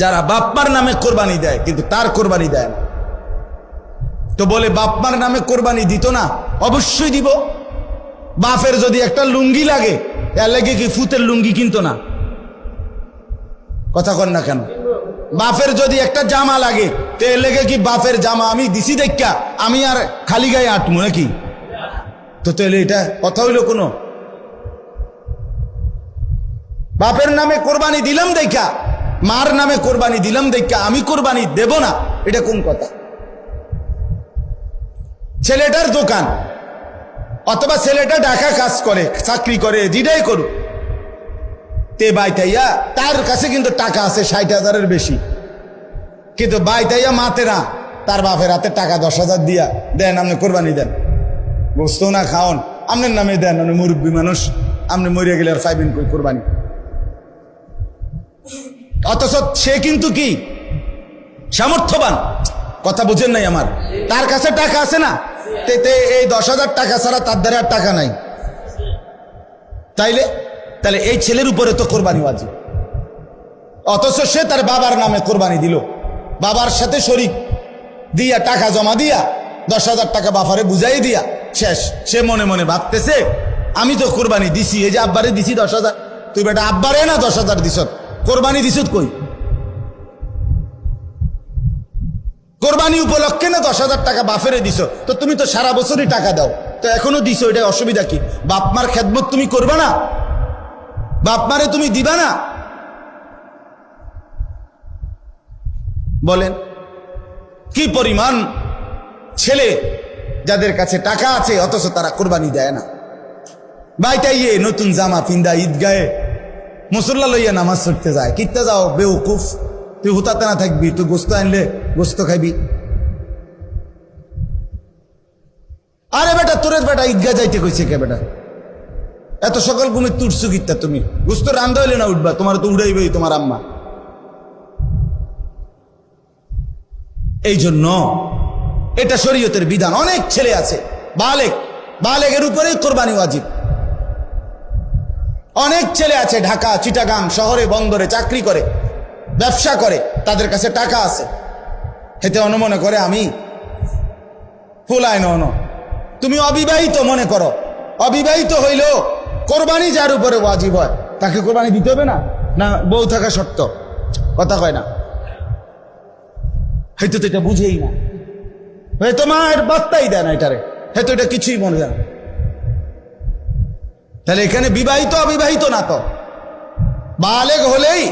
যারা বাপমার নামে কোরবানি দেয়, কিন্তু তার কোরবানি দেয় না। তো বলে বাপমার নামে কোরবানি দিত না? অবশ্যই দিব। বাপের যদি একটা লুঙ্গি লাগে, এর লাগে কি ফুতের লুঙ্গি কিনতো না? কথা কন না কেন? বাপের যদি একটা জামা লাগে, তো এর লেগে কি বাপের জামা আমি দিছি দেখা আমি আর খালি গায়ে আটমু নাকি? তো তাহলে এটা কথা হইল কোনো? বাপের নামে কোরবানি দিলাম দেখা মার নামে কোরবানি দিলাম, দেখা আমি কোরবানি দেব না। এটা কোন কথা? ছেলেটার দোকান। অথবা ছেলেটা ঢাকা কাজ করে, চাকরি করে যেটাই করুক। তে বাইতাইয়া, তার কাছে কিন্তু টাকা আছে, ষাট হাজারের বেশি। কিন্তু বাইতাইয়া মাতে না তার বাপের হাতে টাকা দশ হাজার দিয়া দেন, আপনি কোরবানি দেন। বস্তু না, খাওন আপনার নামে দেন, আপনি মুরব্বী মানুষ, আপনি মরিয়া গেলে আর ফাইবেন কই কোরবানি? অথচ সে কিন্তু কি? সামর্থ্যবান। কথা বুঝেন নাই আমার। তার কাছে টাকা আছে না? তে এই দশ হাজার টাকা ছাড়া তার দ্বারা আর টাকা নাই। তাইলে? তাহলে এই ছেলের উপরে তো কোরবানি ওয়াজিব। অথচ সে তার বাবার নামে কোরবানি দিল। বাবার সাথে শরিক। দিয়া টাকা জমা দিয়া, দশ হাজার টাকা বাফারে বুঝাই দিয়া, শেষ। সে মনে মনে ভাবতেছে, আমি তো কোরবানি দিছি, এই যে আব্বারে দিছি দশ হাজার। তুই বেটা আব্বারে না দশ হাজার দিস কোরবানি দিস কই? কোরবানি উপলক্ষে না দশ হাজার টাকা বাফেরে দিছ? তো তুমি তো সারা বছরই টাকা দাও। তো এখনও দিছো এটা অসুবিধা কি? বাপমার খেদমত তুমি করবে না? বাপমারে তুমি দিবা না? বলেন, কি পরিমাণ ছেলে যাদের কাছে টাকা আছে, অথচ তারা কোরবানি দেয় না? বাইটাইয়ে নতুন জামা পিন্দা ঈদগায়ে মুসল্লা লইয়া নামাজ পড়তে যায়। কিত্তে যাও, বেউকুফ। তুই হুতাতে না থাকবি, তুই গোস্ত আনলে গোস্ত খাইবি। আরে বেটা, তোরের বেটা ঈদগা যাইতে কইছে কে বেটা? এত সকাল ঘুমে তুটছু কিত্তা তুমি? গোস্ত রান্ধা হইলে না উঠবা, তোমার তো উড়াইবেই তোমার আম্মা। এই জন্য এটা শরীয়তের বিধান। অনেক ছেলে আছে, বালেক। বালেকের উপরেই কোরবানি ওয়াজিব। অনেক ছেলে আছে ঢাকা, চিটাগাং শহরে, বন্দরে চাকরি করে, ব্যবসা করে, তাদের কাছে টাকা আছে। হেতে অনুমনে করে, আমি ফুলায় নন তুমি অবিবাহিত মনে করো। অবিবাহিত হইলেও কোরবানি যার উপরে ওয়াজিব হয়, তাকে কোরবানি দিতে হবে না? না, বউ থাকা সত্য। কথা কয় না। হয়তো তো এটা বুঝেই না। হয়তো মায়ের বার্তাই দেয় না এটারে। হয়তো এটা কিছুই মনে যায় না। তাহলে এখানে বিবাহিত অবিবাহিত না তো? বালেগ হলেই